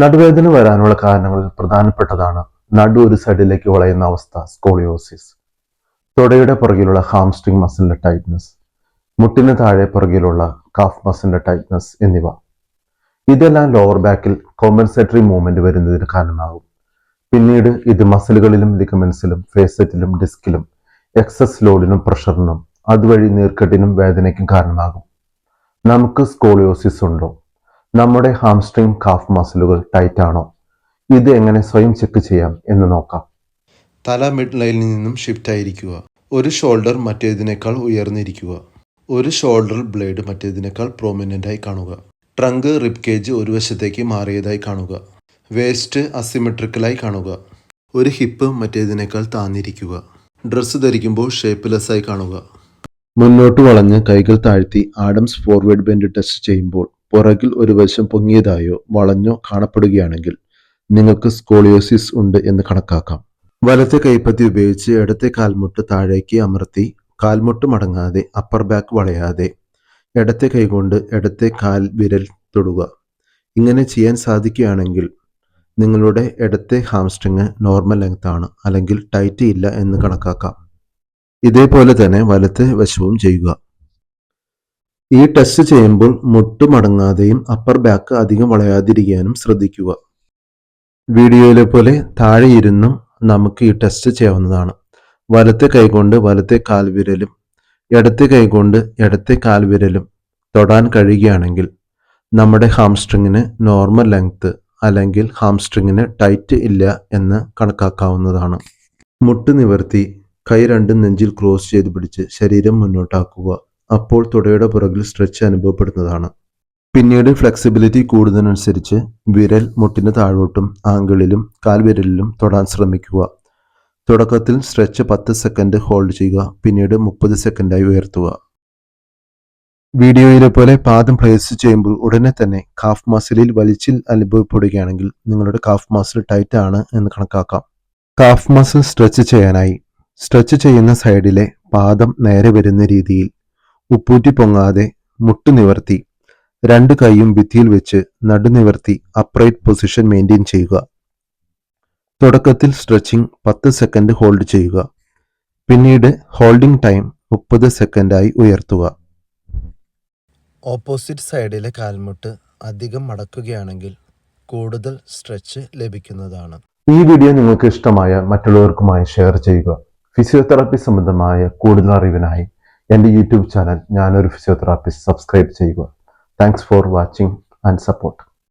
നടുവേദന വരാനുള്ള കാരണങ്ങളിൽ പ്രധാനപ്പെട്ടതാണ്. നടു ഒരു സൈഡിലേക്ക് വളയുന്ന അവസ്ഥ സ്കോളിയോസിസ്. തുടയുടെ പുറകിലുള്ള ഹാംസ്ട്രിങ് മസിലിന്റെ ടൈറ്റ്നസ്. മുട്ടിന് താഴെ പുറകിലുള്ള കാഫ് മസിലിന്റെ ടൈറ്റ്നസ് എന്നിവ. ഇതെല്ലാം ലോവർ ബാക്കിൽ കോമ്പൻസേറ്ററി മൂവ്മെന്റ് വരുന്നതിന് കാരണമാകും. പിന്നീട് ഇത് മസിലുകളിലും ലിഗമെന്റ്സിലും ഫേസറ്റിലും ഡിസ്കിലും എക്സസ് ലോഡിനും പ്രഷറിനും അതുവഴി നീർക്കെട്ടിനും വേദനയ്ക്കും കാരണമാകും. നമുക്ക് സ്കോളിയോസിസ് ഉണ്ടോ? നമ്മുടെ ഹാംസ്ട്രിങ് കാഫ് മസിലുകൾ ടൈറ്റ് ആണോ? ഇത് എങ്ങനെ സ്വയം ചെക്ക് ചെയ്യാം എന്ന് നോക്കാം. തല മിഡ് ലൈനിൽ നിന്നും ഷിഫ്റ്റ് ആയിരിക്കുക. ഒരു ഷോൾഡർ മറ്റേതിനേക്കാൾ ഉയർന്നിരിക്കുക. ഒരു ഷോൾഡർ ബ്ലേഡ് മറ്റേതിനേക്കാൾ ആയി കാണുക. ട്രങ്ക് റിബ് കേജ് ഒരു വശത്തേക്ക് മാറിയതായി കാണുക. വേസ്റ്റ് അസിമെട്രിക്കലായി കാണുക. ഒരു ഹിപ്പ് മറ്റേതിനേക്കാൾ താന്നിരിക്കുക. ഡ്രസ്സ് ധരിക്കുമ്പോൾ ഷേപ്പ്ലെസ്സായി കാണുക. മുന്നോട്ട് വളഞ്ഞ് കൈകൾ താഴ്ത്തി ആഡംസ് ഫോർവേഡ് ബെൻഡ് ടെസ്റ്റ് ചെയ്യുമ്പോൾ പുറകിൽ ഒരു വശം പൊങ്ങിയതായോ വളഞ്ഞോ കാണപ്പെടുകയാണെങ്കിൽ നിങ്ങൾക്ക് സ്കോളിയോസിസ് ഉണ്ട് എന്ന് കണക്കാക്കാം. വലത്തെ കൈപ്പത്തി ഉപയോഗിച്ച് ഇടത്തെ കാൽമുട്ട് താഴേക്ക് അമർത്തി കാൽമുട്ട് മടങ്ങാതെ അപ്പർ ബാക്ക് വളയാതെ ഇടത്തെ കൈകൊണ്ട് ഇടത്തെ കാൽ വിരൽ തൊടുക. ഇങ്ങനെ ചെയ്യാൻ സാധിക്കുകയാണെങ്കിൽ നിങ്ങളുടെ ഇടത്തെ ഹാംസ്ട്രിങ് നോർമൽ ലെങ്ത് ആണ് അല്ലെങ്കിൽ ടൈറ്റ് ഇല്ല എന്ന് കണക്കാക്കാം. ഇതേപോലെ തന്നെ വലത്തെ വശവും ചെയ്യുക. ഈ ടെസ്റ്റ് ചെയ്യുമ്പോൾ മുട്ട് മടങ്ങാതെയും അപ്പർ ബാക്ക് അധികം വളയാതിരിക്കാനും ശ്രദ്ധിക്കുക. വീഡിയോയിലെ പോലെ താഴെ ഇരുന്നും നമുക്ക് ഈ ടെസ്റ്റ് ചെയ്യാവുന്നതാണ്. വലത്തെ കൈകൊണ്ട് വലത്തെ കാൽവിരലും ഇടത്തെ കൈകൊണ്ട് ഇടത്തെ കാൽവിരലും തൊടാൻ കഴിയുകയാണെങ്കിൽ നമ്മുടെ ഹാംസ്ട്രിങ്ങിന് നോർമൽ ലെങ്ത്ത് അല്ലെങ്കിൽ ഹാംസ്ട്രിങ്ങിന് ടൈറ്റ് ഇല്ല എന്ന് കണക്കാക്കാവുന്നതാണ്. മുട്ട് നിവർത്തി കൈ രണ്ടും നെഞ്ചിൽ ക്രോസ് ചെയ്ത് പിടിച്ച് ശരീരം മുന്നോട്ടാക്കുക. അപ്പോൾ തുടയുടെ പുറകിൽ സ്ട്രെച്ച് അനുഭവപ്പെടുന്നതാണ്. പിന്നീട് ഫ്ലെക്സിബിലിറ്റി കൂടുന്നതിനനുസരിച്ച് വിരൽ മുട്ടിന് താഴോട്ടും ആംഗിളിലും കാൽവിരലിലും തൊടാൻ ശ്രമിക്കുക. തുടക്കത്തിൽ സ്ട്രെച്ച് പത്ത് സെക്കൻഡ് ഹോൾഡ് ചെയ്യുക പിന്നീട് മുപ്പത് സെക്കൻഡായി ഉയർത്തുക. വീഡിയോയിലെ പോലെ പാദം പ്ലേസ് ചെയ്യുമ്പോൾ ഉടനെ തന്നെ കാഫ് മസിലിൽ വലിച്ചിൽ അനുഭവപ്പെടുകയാണെങ്കിൽ നിങ്ങളുടെ കാഫ് മസിൽ ടൈറ്റ് ആണ് എന്ന് കണക്കാക്കാം. കാഫ് മസിൽ സ്ട്രെച്ച് ചെയ്യാനായി. സ്ട്രെച്ച് ചെയ്യുന്ന സൈഡിലെ പാദം നേരെ വരുന്ന രീതിയിൽ ഉപ്പൂറ്റി പൊങ്ങാതെ മുട്ട് നിവർത്തി. രണ്ട് കൈയും ഭിത്തിയിൽ വെച്ച് നടുനിവർത്തി അപ്രൈറ്റ് പൊസിഷൻ മെയിന്റെയിൻ ചെയ്യുക. തുടക്കത്തിൽ സ്ട്രെച്ചിങ് പത്ത് സെക്കൻഡ് ഹോൾഡ് ചെയ്യുക. പിന്നീട് ഹോൾഡിംഗ് ടൈം മുപ്പത് സെക്കൻഡായി ഉയർത്തുക. ഓപ്പോസിറ്റ് സൈഡിലെ കാൽമുട്ട് അധികം മടക്കുകയാണെങ്കിൽ കൂടുതൽ സ്ട്രെച്ച് ലഭിക്കുന്നതാണ്. ഈ വീഡിയോ നിങ്ങൾക്ക് ഇഷ്ടമായ മറ്റുള്ളവർക്കുമായി ഷെയർ ചെയ്യുക. ഫിസിയോതെറാപ്പി സംബന്ധമായ കൂടുതൽ അറിവിനായി എന്റെ യൂട്യൂബ് ചാനൽ ഞാനൊരു ഫിസിയോതെറാപ്പിസ്റ്റ്. സബ്സ്ക്രൈബ് ചെയ്യുക. Thanks for watching and support